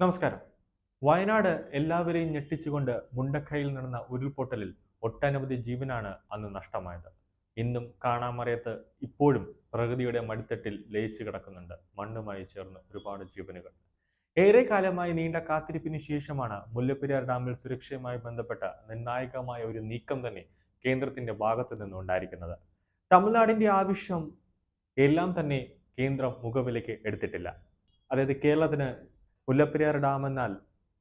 നമസ്കാരം. വയനാട് എല്ലാവരെയും ഞെട്ടിച്ചുകൊണ്ട് മുണ്ടക്കയിൽ നടന്ന ഉരുൾപൊട്ടലിൽ ഒട്ടനവധി ജീവനാണ് അന്ന് നഷ്ടമായത്. ഇന്നും കാണാമറിയത്ത് ഇപ്പോഴും പ്രകൃതിയുടെ മടിത്തട്ടിൽ ലയിച്ചു കിടക്കുന്നുണ്ട്. മണ്ണുമായി ചേർന്ന് ഒരുപാട് ജീവനുകൾ. ഏറെ കാലമായി നീണ്ട കാത്തിരിപ്പിന് ശേഷമാണ് മുല്ലപ്പെരിയാർ ഡാമിൽ സുരക്ഷയുമായി ബന്ധപ്പെട്ട നിർണായകമായ ഒരു നീക്കം തന്നെ കേന്ദ്രത്തിന്റെ ഭാഗത്തു നിന്നുണ്ടായിരിക്കുന്നത്. തമിഴ്നാടിന്റെ ആവശ്യം എല്ലാം തന്നെ കേന്ദ്രം മുഖവിലേക്ക് എടുത്തിട്ടില്ല. അതായത് കേരളത്തിന് മുല്ലപ്പെരിയാർ ഡാം എന്നാൽ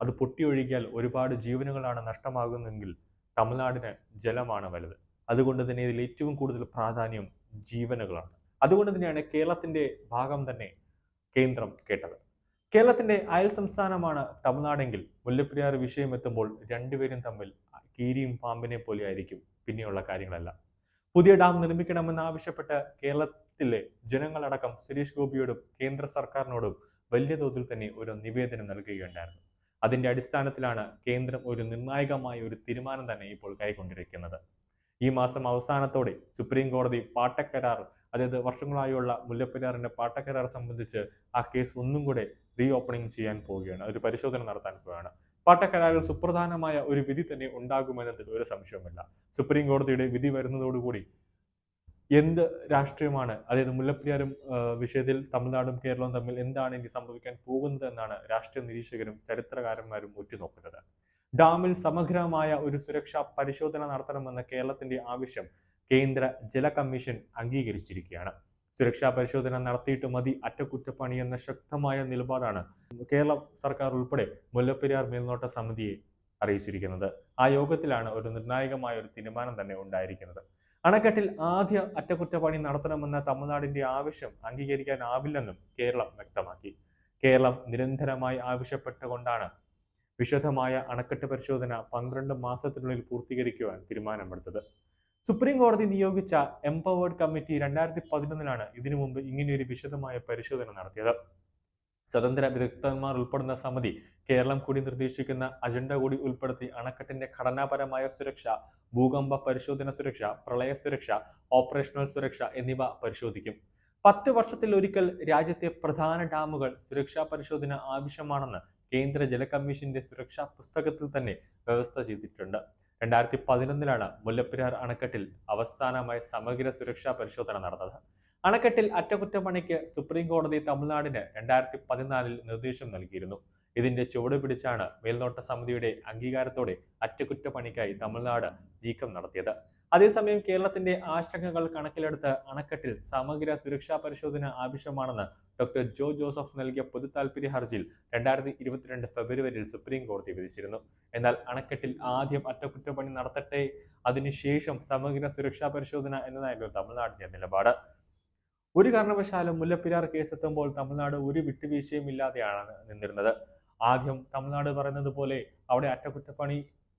അത് പൊട്ടിയൊഴുകിയാൽ ഒരുപാട് ജീവനുകളാണ് നഷ്ടമാകുന്നതെങ്കിൽ തമിഴ്നാടിന് ജലമാണ് വലുത്. അതുകൊണ്ട് തന്നെ ഇതിൽ ഏറ്റവും കൂടുതൽ പ്രാധാന്യം ജീവനുകളാണ്. അതുകൊണ്ട് തന്നെയാണ് കേരളത്തിന്റെ ഭാഗം തന്നെ കേന്ദ്രം കേട്ടത്. കേരളത്തിന്റെ അയൽ സംസ്ഥാനമാണ് തമിഴ്നാടെങ്കിൽ മുല്ലപ്പെരിയാർ വിഷയം എത്തുമ്പോൾ രണ്ടുപേരും തമ്മിൽ കീരിയും പാമ്പിനെ പോലെ ആയിരിക്കും. പിന്നെയുള്ള കാര്യങ്ങളല്ല. പുതിയ ഡാം നിർമ്മിക്കണമെന്ന് ആവശ്യപ്പെട്ട് കേരളത്തിലെ ജനങ്ങളടക്കം സുരേഷ് ഗോപിയോടും കേന്ദ്ര സർക്കാരിനോടും വലിയ തോതിൽ തന്നെ ഒരു നിവേദനം നൽകുകയുണ്ടായിരുന്നു. അതിന്റെ അടിസ്ഥാനത്തിലാണ് കേന്ദ്രം ഒരു നിർണായകമായ ഒരു തീരുമാനം തന്നെ ഇപ്പോൾ കൈക്കൊണ്ടിരിക്കുന്നത്. ഈ മാസം അവസാനത്തോടെ സുപ്രീം കോടതി പാട്ടക്കരാർ അതായത് വർഷങ്ങളായുള്ള മുല്ലപ്പെരിയാറിന്റെ പാട്ടക്കരാർ സംബന്ധിച്ച് ആ കേസ് ഒന്നും കൂടെ റീ ഓപ്പണിംഗ് ചെയ്യാൻ പോവുകയാണ്. ഒരു പരിശോധന നടത്താൻ പോവുകയാണ്. പാട്ടക്കരാറിൽ സുപ്രധാനമായ ഒരു വിധി തന്നെ ഉണ്ടാകുമെന്നതിൽ ഒരു സംശയവുമില്ല. സുപ്രീം കോടതിയുടെ വിധി വരുന്നതോടുകൂടി എന്ത് രാഷ്ട്രീയമാണ്? അതായത് മുല്ലപ്പെരിയാറും വിഷയത്തിൽ തമിഴ്നാടും കേരളവും തമ്മിൽ എന്താണ് ഇനി സംഭവിക്കാൻ പോകുന്നത് എന്നാണ് രാഷ്ട്രീയ നിരീക്ഷകരും ചരിത്രകാരന്മാരും ഉറ്റുനോക്കുന്നത്. ഡാമിൽ സമഗ്രമായ ഒരു സുരക്ഷാ പരിശോധന നടത്തണമെന്ന കേരളത്തിന്റെ ആവശ്യം കേന്ദ്ര ജല കമ്മീഷൻ അംഗീകരിച്ചിരിക്കുകയാണ്. സുരക്ഷാ പരിശോധന നടത്തിയിട്ട് മതി അറ്റകുറ്റപ്പണി എന്ന ശക്തമായ നിലപാടാണ് കേരള സർക്കാർ ഉൾപ്പെടെ മുല്ലപ്പെരിയാർ മേൽനോട്ട സമിതിയെ അറിയിച്ചിരിക്കുന്നത്. ആ യോഗത്തിലാണ് ഒരു നിർണായകമായ ഒരു തീരുമാനം തന്നെ ഉണ്ടായിരിക്കുന്നത്. അണക്കെട്ടിൽ ആദ്യ അറ്റകുറ്റപ്പണി നടത്തണമെന്ന തമിഴ്നാടിന്റെ ആവശ്യം അംഗീകരിക്കാനാവില്ലെന്നും കേരളം വ്യക്തമാക്കി. കേരളം നിരന്തരമായി ആവശ്യപ്പെട്ടുകൊണ്ടാണ് വിശദമായ അണക്കെട്ട് പരിശോധന പന്ത്രണ്ട് മാസത്തിനുള്ളിൽ പൂർത്തീകരിക്കുവാൻ തീരുമാനമെടുത്തത്. സുപ്രീം കോടതി നിയോഗിച്ച എംപവേർഡ് കമ്മിറ്റി രണ്ടായിരത്തി പതിനൊന്നിലാണ് ഇതിനു മുമ്പ് ഇങ്ങനെയൊരു വിശദമായ പരിശോധന നടത്തിയത്. സ്വതന്ത്ര വിദഗ്ധന്മാർ ഉൾപ്പെടുന്ന സമിതി കേരളം കൂടി നിർദ്ദേശിക്കുന്ന അജണ്ട കൂടി ഉൾപ്പെടുത്തി അണക്കെട്ടിന്റെ ഘടനാപരമായ സുരക്ഷ ഭൂകമ്പ പരിശോധന സുരക്ഷ പ്രളയ സുരക്ഷ ഓപ്പറേഷണൽ സുരക്ഷ എന്നിവ പരിശോധിക്കും. പത്ത് വർഷത്തിൽ ഒരിക്കൽ രാജ്യത്തെ പ്രധാന ഡാമുകൾ സുരക്ഷാ പരിശോധന ആവശ്യമാണെന്ന് കേന്ദ്ര ജല കമ്മീഷന്റെ സുരക്ഷാ പുസ്തകത്തിൽ തന്നെ വ്യവസ്ഥ ചെയ്തിട്ടുണ്ട്. രണ്ടായിരത്തി പതിനൊന്നിലാണ് മുല്ലപ്പെരിയാർ അണക്കെട്ടിൽ അവസാനമായി സമഗ്ര സുരക്ഷാ പരിശോധന നടന്നത്. അണക്കെട്ടിൽ അറ്റകുറ്റപ്പണിക്ക് സുപ്രീം കോടതി തമിഴ്നാടിന് രണ്ടായിരത്തി പതിനാലിൽ നിർദ്ദേശം നൽകിയിരുന്നു. ഇതിന്റെ ചുവട് പിടിച്ചാണ് മേൽനോട്ട സമിതിയുടെ അംഗീകാരത്തോടെ അറ്റകുറ്റപ്പണിക്കായി തമിഴ്നാട് നീക്കം നടത്തിയത്. അതേസമയം കേരളത്തിന്റെ ആശങ്കകൾ കണക്കിലെടുത്ത് അണക്കെട്ടിൽ സമഗ്ര സുരക്ഷാ പരിശോധന ആവശ്യമാണെന്ന് ഡോക്ടർ ജോ ജോസഫ് നൽകിയ പൊതു താൽപര്യ ഹർജിയിൽ രണ്ടായിരത്തി ഇരുപത്തിരണ്ട് ഫെബ്രുവരിയിൽ സുപ്രീം കോടതി വിധിച്ചിരുന്നു. എന്നാൽ അണക്കെട്ടിൽ ആദ്യം അറ്റകുറ്റപ്പണി നടത്തട്ടെ അതിനുശേഷം സമഗ്ര സുരക്ഷാ പരിശോധന എന്നതായിരുന്നു തമിഴ്നാടിന്റെ നിലപാട്. ഒരു കാരണവശാലും മുല്ലപ്പെരിയാർ കേസ് എത്തുമ്പോൾ തമിഴ്നാട് ഒരു വിട്ടുവീഴ്ചയും ഇല്ലാതെയാണ് നിന്നിരുന്നത്. ആദ്യം തമിഴ്നാട് പറയുന്നത് പോലെ അവിടെ അറ്റകുറ്റപ്പണി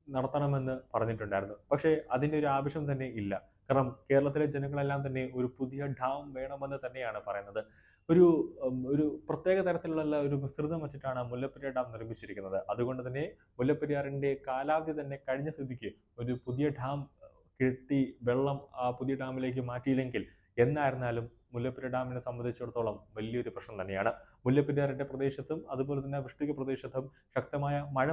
നടത്തണമെന്ന് പറഞ്ഞിട്ടുണ്ടായിരുന്നു. പക്ഷേ അതിന്റെ ഒരു ആവശ്യം തന്നെ ഇല്ല. കാരണം കേരളത്തിലെ ജനങ്ങളെല്ലാം തന്നെ ഒരു പുതിയ ഡാം വേണമെന്ന് തന്നെയാണ് പറയുന്നത്. ഒരു ഒരു പ്രത്യേക തരത്തിലുള്ള ഒരു മിശ്രിതം വെച്ചിട്ടാണ് മുല്ലപ്പെരിയാർ ഡാം നിർമ്മിച്ചിരിക്കുന്നത്. അതുകൊണ്ട് തന്നെ മുല്ലപ്പെരിയാറിന്റെ കാലാവധി തന്നെ കഴിഞ്ഞ സ്ഥിതിക്ക് ഒരു പുതിയ ഡാം കെട്ടി വെള്ളം ആ പുതിയ ഡാമിലേക്ക് മാറ്റിയില്ലെങ്കിൽ എന്നായിരുന്നാലും മുല്ലപ്പെരിയാർ ഡാമിനെ സംബന്ധിച്ചിടത്തോളം വലിയൊരു പ്രശ്നം തന്നെയാണ്. മുല്ലപ്പെരിയാറിന്റെ പ്രദേശത്തും അതുപോലെ തന്നെ വൃഷ്ടിക പ്രദേശത്തും ശക്തമായ മഴ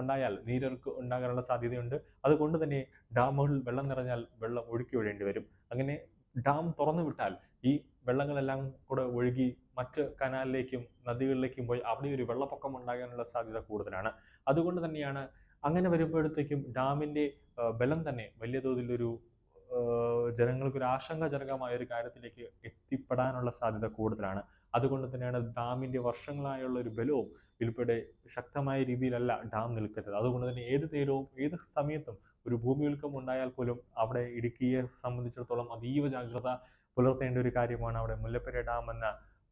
ഉണ്ടായാൽ നീരൊഴുക്ക് ഉണ്ടാകാനുള്ള സാധ്യതയുണ്ട്. അതുകൊണ്ട് തന്നെ ഡാമുകളിൽ വെള്ളം നിറഞ്ഞാൽ വെള്ളം ഒഴുക്കി ഒഴേണ്ടി വരും. അങ്ങനെ ഡാം തുറന്നു വിട്ടാൽ ഈ വെള്ളങ്ങളെല്ലാം കൂടെ ഒഴുകി മറ്റ് കനാലിലേക്കും നദികളിലേക്കും പോയി അവിടെ ഒരു വെള്ളപ്പൊക്കം ഉണ്ടാകാനുള്ള സാധ്യത കൂടുതലാണ്. അതുകൊണ്ട് തന്നെയാണ് അങ്ങനെ വരുമ്പോഴത്തേക്കും ഡാമിന്റെ ബലം തന്നെ വലിയ തോതിലൊരു ആ, ജനങ്ങൾക്കൊരു ആശങ്കാജനകമായ ഒരു കാര്യത്തിലേക്ക് എത്തിപ്പെടാനുള്ള സാധ്യത കൂടുതലാണ്. അതുകൊണ്ട് തന്നെയാണ് ഡാമിന്റെ വർഷങ്ങളായുള്ള ഒരു ബലവും ഉൾപ്പെടെ ശക്തമായ രീതിയിലല്ല ഡാം നിൽക്കുന്നത്. അതുകൊണ്ട് തന്നെ ഏത് നേരവും ഏത് സമയത്തും ഒരു ഭൂമിയുൽക്കം ഉണ്ടായാൽ പോലും അവിടെ ഇടുക്കിയെ സംബന്ധിച്ചിടത്തോളം അതീവ ജാഗ്രത പുലർത്തേണ്ട ഒരു കാര്യമാണ് അവിടെ മുല്ലപ്പെര ഡാം എന്ന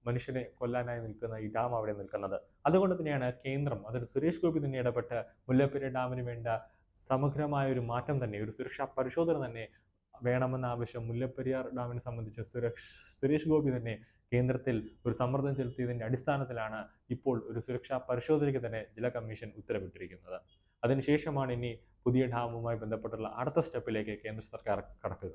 മനുഷ്യനെ കൊല്ലാനായി നിൽക്കുന്ന ഈ ഡാം അവിടെ നിൽക്കുന്നത്. അതുകൊണ്ട് തന്നെയാണ് കേന്ദ്രം അതൊരു സുരേഷ് ഗോപി തന്നെ ഇടപെട്ട് മുല്ലപ്പെര ഡാമിന് വേണ്ട സമഗ്രമായ ഒരു മാറ്റം തന്നെ ഒരു സുരക്ഷാ പരിശോധന തന്നെ വേണമെന്ന ആവശ്യം മുല്ലപ്പെരിയാർ ഡാമിനെ സംബന്ധിച്ച് സുരക്ഷ സുരേഷ് ഗോപി തന്നെ കേന്ദ്രത്തിൽ ഒരു സമ്മർദ്ദം ചെലുത്തിയതിന്റെ അടിസ്ഥാനത്തിലാണ് ഇപ്പോൾ ഒരു സുരക്ഷാ പരിശോധനയ്ക്ക് തന്നെ ജല കമ്മീഷൻ ഉത്തരവിട്ടിരിക്കുന്നത്. അതിനുശേഷമാണ് ഇനി പുതിയ ഡാമുമായി ബന്ധപ്പെട്ടുള്ള അടുത്ത സ്റ്റെപ്പിലേക്ക് കേന്ദ്ര സർക്കാർ കടക്കുക.